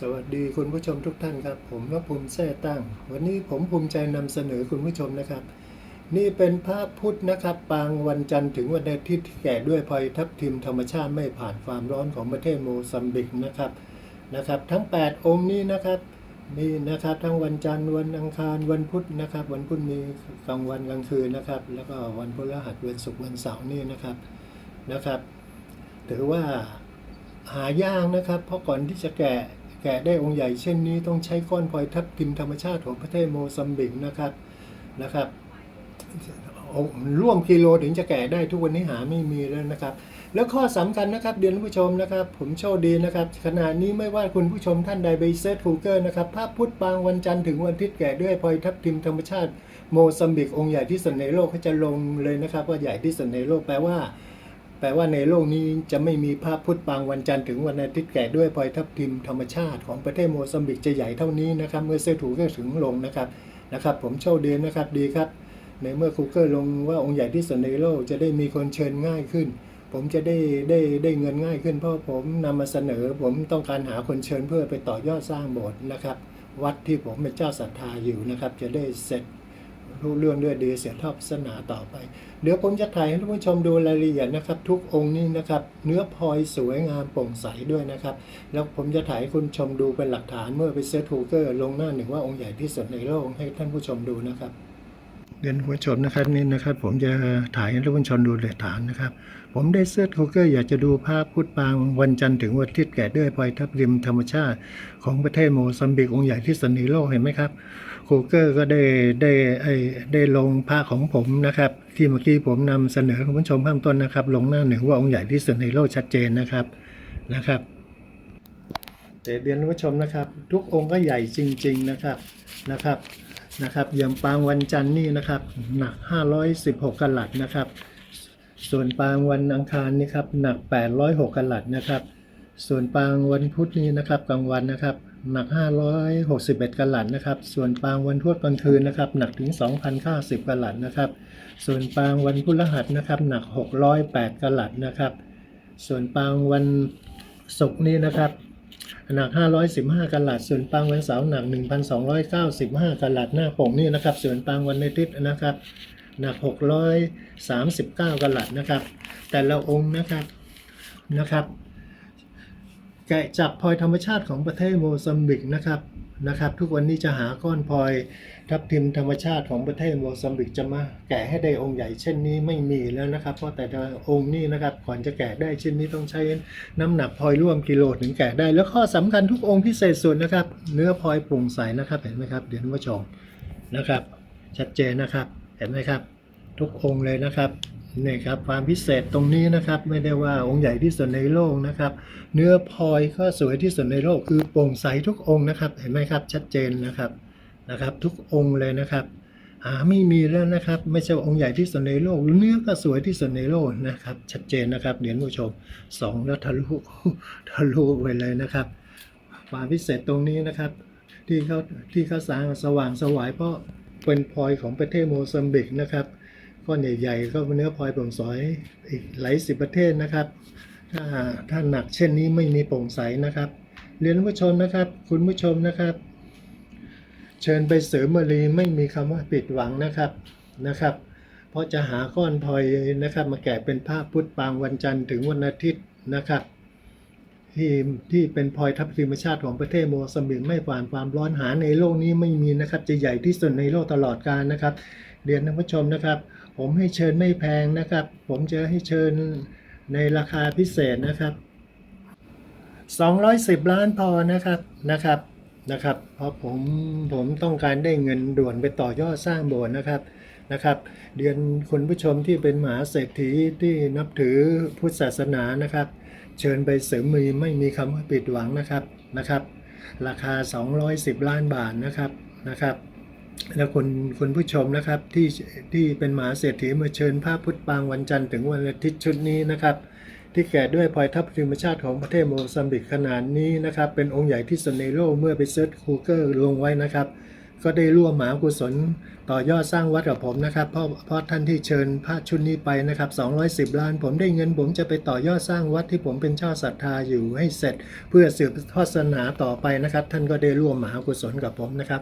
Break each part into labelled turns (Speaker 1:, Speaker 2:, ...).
Speaker 1: สวัสดีคุณผู้ชมทุกท่านครับ ผมวภูมิแท้ตั้ง วันนี้ผมภูมิใจนำเสนอคุณผู้ชมนะครับ นี่เป็นพระพุทธนะครับ ปางวันจันทร์ถึงวันอาทิตย์แก่ด้วยพลอยทับทิมธรรมชาติไม่ผ่านความร้อนของประเทศโมซัมบิกนะครับนะครับ ทั้ง 8 องค์นี้นะครับนี่นะครับทั้งวันจันทร์วันอังคารวันพุธนะครับ วันพุธมีกลางวันกลางคืนนะครับ แล้วก็วันพฤหัสวันศุกร์วันเสาร์นี่นะครับนะครับ ถือว่าหายากนะครับ เพราะก่อนที่จะแกะ แกะได้องค์ใหญ่เช่นนี้ต้องใช้ก้อนพลอยทับทิมธรรมชาติของประเทศโมซัมบิกนะครับนะครับองค์ร่วมกิโลถึงจะแกะได้ทุกวันนี้หาไม่มีแล้วนะครับ แล้วข้อสำคัญนะครับเดือนผู้ชมนะครับ ผมโชคดีนะครับขณะนี้ไม่ว่าคุณผู้ชมท่านใดไปเซิร์ช Google นะครับภาพพุทธปางวันจันทร์ถึงวันอาทิตย์แก่ด้วยพลอยทับทิมธรรมชาติโมซัมบิกองค์ใหญ่ที่สุดในโลกเขาจะลงเลยนะครับว่าใหญ่ที่สุดในโลกแปลว่า ลว่าในโลกนี้จะไม่มีภาพพุทธปางวันจันทร์ถึงวันอาทิตย์แก่ด้วยพลอยทับทิมธรรมชาติของประเทศโมซัมบิกจะใหญ่เท่านี้นะครับ เมื่อเซถูก็ถึงลงนะครับนะครับ ผมโชคดีนะครับดีครับ ในเมื่อคูเกอร์ลงว่าองค์ใหญ่ที่สุดในโลกจะได้มีคนเชิญง่ายขึ้น ผมจะได้ได้ได้เงินง่ายขึ้นเพราะผมนำมาเสนอ ผมต้องการหาคนเชิญเพื่อไปต่อยอดสร้างโบสถ์นะครับ วัดที่ผมเป็นเจ้าศรัทธาอยู่นะครับ จะได้เสร็จ รู้เรื่องด้วยดีเสียทอบศาสนาต่อไป เดี๋ยวผมจะถ่ายให้ท่านผู้ชมดูรายละเอียดนะครับ ทุกองค์นี้นะครับ เนื้อพลอยสวยงามโปร่งใสด้วยนะครับ แล้วผมจะถ่ายให้คุณชมดูเป็นหลักฐานเมื่อไปเซิร์ชทูเกอร์ลงหน้าหนึ่งว่าองค์ใหญ่ที่สุดในโลกให้ท่านผู้ชมดูนะครับ เรียนผู้ชมนะครับนี่นะครับ ผมจะถ่ายให้ท่านผู้ชมดูหลักฐานนะครับ ผมได้เซิร์ชทูเกอร์อยากจะดูภาพพุทธปางวันจันทร์ถึงวันอาทิตย์แก่ด้วยพลอยทับริมธรรมชาติของประเทศโมซัมบิกองค์ใหญ่ที่สุดในโลกเห็นไหมครับโคเกอร์ก็ได้ได้ไอ้ได้ลงภาพของผมนะครับ ที่เมื่อกี้ผมนำเสนอคุณผู้ชมข้างต้นนะครับ ลงหน้าหนึ่งว่าองค์ใหญ่ที่สุดในโลกชัดเจนนะครับนะครับแต่เรียนผู้ชมนะครับ ทุกองค์ก็ใหญ่จริง ๆนะครับนะครับ นะครับอย่างปางวันจันทร์นี่นะครับหนัก 516กะลัดนะครับ ส่วนปางวันอังคารนี่ครับหนัก 806กะลัดนะครับ ส่วนปางวันพุธนี้นะครับกลางวันนะครับหนัก 561กะลัดนะครับ ส่วนปางวันพุธกลางคืนนะครับ หนักถึง 2,090กะลัดนะครับ ส่วนปางวันพฤหัสนะครับ หนัก 608กะลัดนะครับ ส่วนปางวันศุกร์นี้นะครับ หนัก 515กะลัดส่วนปางวันเสาร์หนัก 1,295กะลัดหน้าปกนี่นะครับ ส่วนปางวันอาทิตย์นะครับหนัก 639กะลัดนะครับ แต่ละองค์นะครับนะครับแกะจากพลอยธรรมชาติของประเทศโมซัมบิกนะครับ นะครับ ทุกวันนี้จะหาก้อนพลอยทับทิมธรรมชาติของประเทศโมซัมบิกจะมาแกะให้ได้องค์ใหญ่เช่นนี้ไม่มีแล้วนะครับ เพราะแต่ละองค์นี่นะครับก่อนจะแกะได้เช่นนี้ต้องใช้น้ำหนักพลอยร่วมกิโลถึงแกะได้ แล้วข้อสำคัญทุกองค์พิเศษสุดนะครับ เนื้อพลอยโปร่งใสนะครับเห็นไหมครับเดี๋ยวท่านผู้ชมนะครับ ชัดเจนนะครับเห็นไหมครับ ทุกองค์เลยนะครับ นี่ครับความพิเศษตรงนี้นะครับไม่ได้ว่าองค์ใหญ่ที่สุดในโลกนะครับ เนื้อพลอยก็สวยที่สุดในโลกคือโปร่งใสทุกองค์นะครับ เห็นไหมครับชัดเจนนะครับนะครับ ทุกองค์เลยนะครับหาไม่มีแล้วนะครับ ไม่ใช่องค์ใหญ่ที่สุดในโลก เนื้อก็สวยที่สุดในโลกนะครับ ชัดเจนนะครับเดี๋ยวผู้ชมสองแล้วทะลุทะลุไปเลยนะครับ ความพิเศษตรงนี้นะครับ ที่เขาที่เขาสร้างสว่างสวายเพราะเป็นพลอยของประเทศโมซัมบิกนะครับ ก้อนใหญ่ๆ ก็เป็นเนื้อพลอยโปร่งใสอีกหลายสิบประเทศนะครับ ถ้าถ้าหนักเช่นนี้ไม่มีโปร่งใสนะครับ เรียนผู้ชมนะครับ คุณผู้ชมนะครับ เชิญไปเสริมบรีไม่มีคำว่าผิดหวังนะครับนะครับ เพราะจะหาก้อนพลอยนะครับ มาแกะเป็นภาพพุทธปางวันจันทร์ถึงวันอาทิตย์นะครับที่ที่เป็นพลอยทับทิมชาติของประเทศโมซัมบิกไม่ผ่านความร้อนหาในโลกนี้ไม่มีนะครับ จะใหญ่ที่สุดในโลกตลอดกาลนะครับ เรียนท่านผู้ชมนะครับ ผมให้เชิญไม่แพงนะครับ ผมจะให้เชิญในราคาพิเศษนะครับ 210 ล้านพอนะครับนะครับนะครับ เพราะผมผมต้องการได้เงินด่วนไปต่อยอดสร้างโบสถ์นะครับนะครับเรียนคุณผู้ชมที่เป็นมหาเศรษฐีที่นับถือพุทธศาสนานะครับ เชิญไปเสริมมีไม่มีคำว่าปิดหวังนะครับนะครับ ราคา 210 ล้านบาทนะครับนะครับ แล้วคุณคุณผู้ชมนะครับที่ที่เป็นมหาเศรษฐีมาเชิญภาพพุทธปางวันจันทร์ถึงวันอาทิตย์ชุดนี้นะครับ ที่แกะด้วยพลอยทับทิมชาติของประเทศโมซัมบิกขนาดนี้นะครับ เป็นองค์ใหญ่ที่สุดในโลกเมื่อไปเซิร์ชคูเกอร์ลงไว้นะครับ ก็ได้ร่วมมหากุศลต่อยอดสร้างวัดกับผมนะครับเพราะเพราะท่านที่เชิญพระชุดนี้ไปนะครับ210 ล้าน ผมได้เงินผมจะไปต่อยอดสร้างวัดที่ผมเป็นเจ้าศรัทธาอยู่ให้เสร็จ เพื่อสืบทอดศาสนาต่อไปนะครับ ท่านก็ได้ร่วมมหากุศลกับผมนะครับ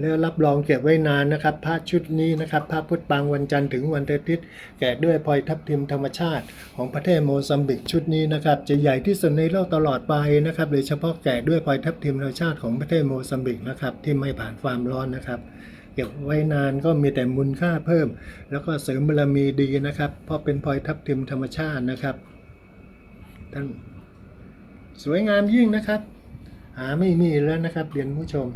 Speaker 1: แล้วรับรองเก็บไว้นานนะครับพระชุดนี้นะครับพระพุทธปางวันจันทร์ถึงวันอาทิตย์แกะด้วยพลอยทับทิมธรรมชาติ ของประเทศโมซัมบิกชุดนี้นะครับจะใหญ่ที่สุดในโลกตลอดไปนะครับโดยเฉพาะแกะด้วยพลอยทับทิมธรรมชาติของประเทศโมซัมบิกนะครับที่ไม่ผ่านความร้อนอนนะครับเก็บไว้นานก็มีแต่มูลค่าเพิ่ม แล้วก็เสริมบารมีดีนะครับ เพราะเป็นพลอยทับทิมธรรมชาตินะครับท่านสวยงามยิ่งนะครับ หาไม่มีแล้วนะครับเรียนผู้ชม